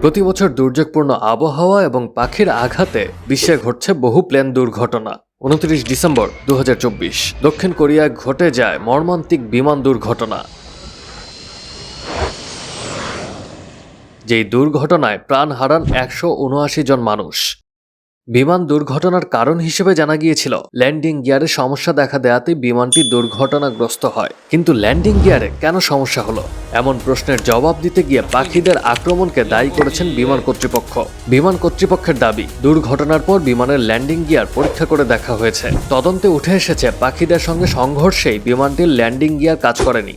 প্রতি বছর দুর্যোগপূর্ণ আবহাওয়া এবং পাখির আঘাতে বিশ্বে ঘটছে বহু প্লেন দুর্ঘটনা। উনত্রিশ ডিসেম্বর দু হাজার চব্বিশ, দক্ষিণ কোরিয়ায় ঘটে যায় মর্মান্তিক বিমান দুর্ঘটনা। যেই দুর্ঘটনায় প্রাণ হারান একশো উনআশি জন মানুষ। বিমান দুর্ঘটনার কারণ হিসেবে জানা গিয়েছিল, ল্যান্ডিং গিয়ারে সমস্যা দেখা দেয়াতে বিমানটি দুর্ঘটনাগ্রস্ত হয়। কিন্তু ল্যান্ডিং গিয়ারে কেন সমস্যা হলো? এমন প্রশ্নের জবাব দিতে গিয়ে পাখিদের আক্রমণকে দায়ী করেছেন বিমান কর্তৃপক্ষ। বিমান কর্তৃপক্ষের দাবি, দুর্ঘটনার পর বিমানের ল্যান্ডিং গিয়ার পরীক্ষা করে দেখা হয়েছে। তদন্তে উঠে এসেছে, পাখিদের সঙ্গে সংঘর্ষেই বিমানটির ল্যান্ডিং গিয়ার কাজ করেনি।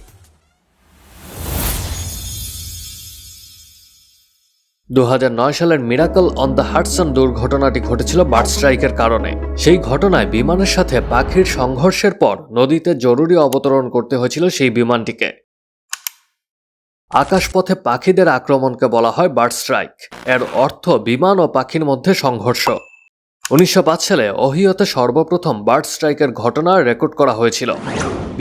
দু হাজার নয় সালের মিরাকল অন দ্য হাটসন দুর্ঘটনাটি ঘটেছিল বার্ড স্ট্রাইকের কারণে। সেই ঘটনায় বিমানের সাথে পাখির সংঘর্ষের পর নদীতে জরুরি অবতরণ করতে হয়েছিল সেই বিমানটিকে। আকাশপথে পাখিদের আক্রমণকে বলা হয় বার্ড স্ট্রাইক। এর অর্থ বিমান ও পাখির মধ্যে সংঘর্ষ। উনিশশো পাঁচ সালে অহিয়তে সর্বপ্রথম বার্ড স্ট্রাইকের ঘটনা রেকর্ড করা হয়েছিল।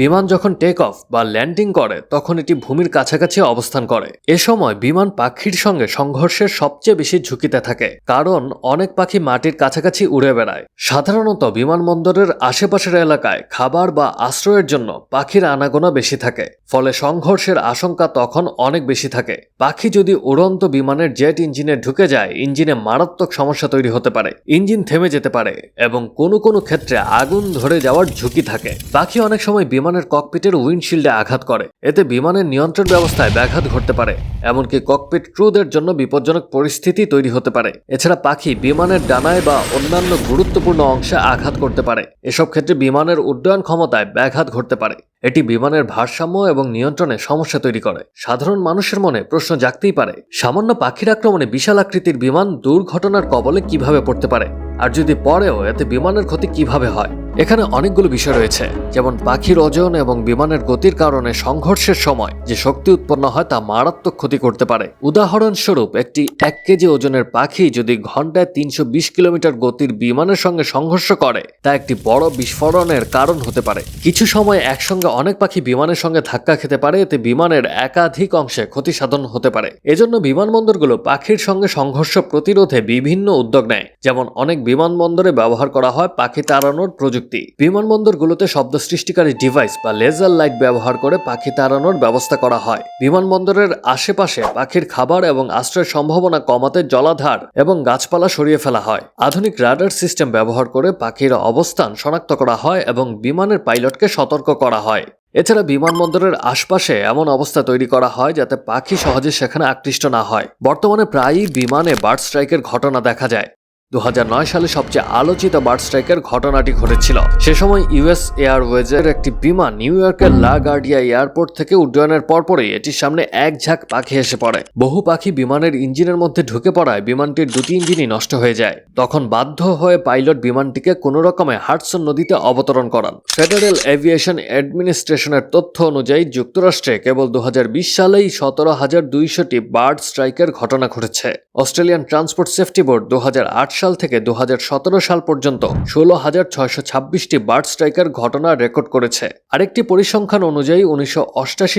বিমান যখন টেক অফ বা ল্যান্ডিং করে, তখন এটি ভূমির কাছাকাছি অবস্থান করে। এ সময় বিমান পাখির সঙ্গে সংঘর্ষের সবচেয়ে বেশি ঝুঁকিতে থাকে, কারণ অনেক পাখি মাটির কাছাকাছি উড়ে বেড়ায়। সাধারণত বিমানবন্দরের আশেপাশের এলাকায় খাবার বা আশ্রয়ের জন্য পাখির আনাগোনা বেশি থাকে, ফলে সংঘর্ষের আশঙ্কা তখন অনেক বেশি থাকে। পাখি যদি উড়ন্ত বিমানের জেট ইঞ্জিনে ঢুকে যায়, ইঞ্জিনে মারাত্মক সমস্যা তৈরি হতে পারে, ইঞ্জিন থেমে যেতে পারে এবং কোনো কোনো ক্ষেত্রে আগুন ধরে যাওয়ার ঝুঁকি থাকে। পাখি অনেক সময় বিমানের ককপিটের উইন্ডশিল্ডে আঘাত করে। এতে বিমানের নিয়ন্ত্রণ ব্যবস্থায় ব্যাঘাত ঘটতে পারে, এমনকি ককপিট ক্রুদের জন্য বিপজ্জনক পরিস্থিতি তৈরি হতে পারে। এছাড়া পাখি বিমানের ডানায় বা অন্যান্য গুরুত্বপূর্ণ অংশে আঘাত করতে পারে। এসব ক্ষেত্রে বিমানের উড্ডয়ন ক্ষমতায় ব্যাঘাত ঘটতে পারে। এটি বিমানের ভারসাম্য এবং নিয়ন্ত্রণে সমস্যা তৈরি করে। সাধারণ মানুষের মনে প্রশ্ন জাগতেই পারে, সামান্য পাখির আক্রমণে বিশাল আকৃতির বিমান দুর্ঘটনার কবলে কীভাবে পড়তে পারে? আর যদি পরেও এতে বিমানের ক্ষতি কীভাবে হয়? এখানে অনেকগুলো বিষয় রয়েছে, যেমন পাখির ওজন এবং বিমানের গতির কারণে সংঘর্ষের সময় যে শক্তি উৎপন্ন হয় তা মারাত্মক ক্ষতি করতে পারে। উদাহরণস্বরূপ, একটি এক কেজি ওজনের পাখি যদি ঘন্টায় তিনশো বিশ কিলোমিটার গতির বিমানের সঙ্গে সংঘর্ষ করে, তা একটি বড় বিস্ফোরণের কারণ হতে পারে। কিছু সময় একসঙ্গে অনেক পাখি বিমানের সঙ্গে ধাক্কা খেতে পারে, এতে বিমানের একাধিক অংশে ক্ষতি সাধন হতে পারে। এজন্য বিমানবন্দরগুলো পাখির সঙ্গে সংঘর্ষ প্রতিরোধে বিভিন্ন উদ্যোগ নেয়। যেমন, অনেক বিমানবন্দরে ব্যবহার করা হয় পাখি তাড়ানোর প্রযুক্তি। বিমানবন্দরগুলোতে শব্দ সৃষ্টিকারী ডিভাইস বা লেজার লাইট ব্যবহার করে পাখি তাড়ানোর ব্যবস্থা করা হয়। বিমানবন্দরের আশেপাশে পাখির খাবার এবং আশ্রয়ের সম্ভাবনা কমাতে জলাধার এবং গাছপালা সরিয়ে ফেলা হয়। আধুনিক রাডার সিস্টেম ব্যবহার করে পাখির অবস্থান শনাক্ত করা হয় এবং বিমানের পাইলটকে সতর্ক করা হয়। এছাড়া বিমানবন্দরের আশপাশে এমন অবস্থা তৈরি করা হয় যাতে পাখি সহজে সেখানে আকৃষ্ট না হয়। বর্তমানে প্রায়ই বিমানে বার্ড স্ট্রাইকের ঘটনা দেখা যায়। দু হাজার নয় সালে সবচেয়ে আলোচিত বার্ড স্ট্রাইকের ঘটনাটি ঘটেছিল। সে সময় ইউএস এয়ারওয়েজের একটি বিমান নিউ ইয়র্কের লা গার্ডিয়া এয়ারপোর্ট থেকে উড্ডয়নের পরপরই এটির সামনে এক ঝাঁক পাখি এসে পড়ে। বহু পাখি বিমানের ইঞ্জিনের মধ্যে ঢুকে পড়ায় বিমানটির দুটি ইঞ্জিনই নষ্ট হয়ে যায়। তখন বাধ্য হয়ে পাইলট বিমানটিকে কোনো রকমে হাডসন নদীতে অবতরণ করান। ফেডারেল এভিয়েশন অ্যাডমিনিস্ট্রেশনের তথ্য অনুযায়ী যুক্তরাষ্ট্রে কেবল দু হাজার বিশ সালেই সতেরো হাজার দুইশোটি বার্ড স্ট্রাইকের ঘটনা ঘটেছে। অস্ট্রেলিয়ান ট্রান্সপোর্ট সেফটি বোর্ড দু হাজার আট সাল থেকে দু হাজার সতেরো সাল পর্যন্ত ষোলো হাজার ছয়শো ছাব্বিশটি বার্ড স্ট্রাইকের ঘটনা রেকর্ড করেছে। আরেকটি পরিসংখ্যান অনুযায়ী উনিশশো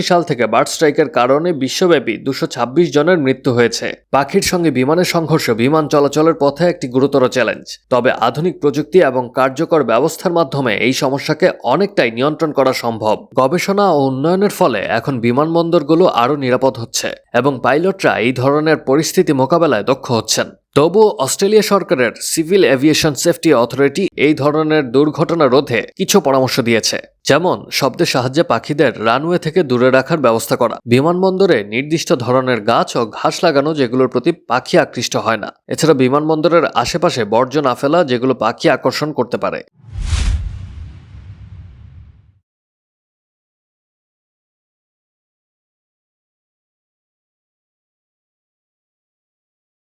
সাল থেকে বার্ড স্ট্রাইকের কারণে বিশ্বব্যাপী দুশো জনের মৃত্যু হয়েছে। পাখির সঙ্গে বিমানের সংঘর্ষ বিমান চলাচলের পথে একটি গুরুতর চ্যালেঞ্জ। তবে আধুনিক প্রযুক্তি এবং কার্যকর ব্যবস্থার মাধ্যমে এই সমস্যাকে অনেকটাই নিয়ন্ত্রণ করা সম্ভব। গবেষণা ও উন্নয়নের ফলে এখন বিমানবন্দরগুলো আরও নিরাপদ হচ্ছে এবং পাইলটরা এই ধরনের পরিস্থিতি মোকাবেলায় দক্ষ হচ্ছেন। তবুও অস্ট্রেলিয়া সরকারের সিভিল এভিয়েশন সেফটি অথরিটি এই ধরনের দুর্ঘটনা রোধে কিছু পরামর্শ দিয়েছে। যেমন শব্দের সাহায্যে পাখিদের রানওয়ে থেকে দূরে রাখার ব্যবস্থা করা, বিমানবন্দরে নির্দিষ্ট ধরনের গাছ ও ঘাস লাগানো যেগুলোর প্রতি পাখি আকৃষ্ট হয় না। এছাড়া বিমানবন্দরের আশেপাশে বর্জ্য না ফেলা যেগুলো পাখি আকর্ষণ করতে পারে।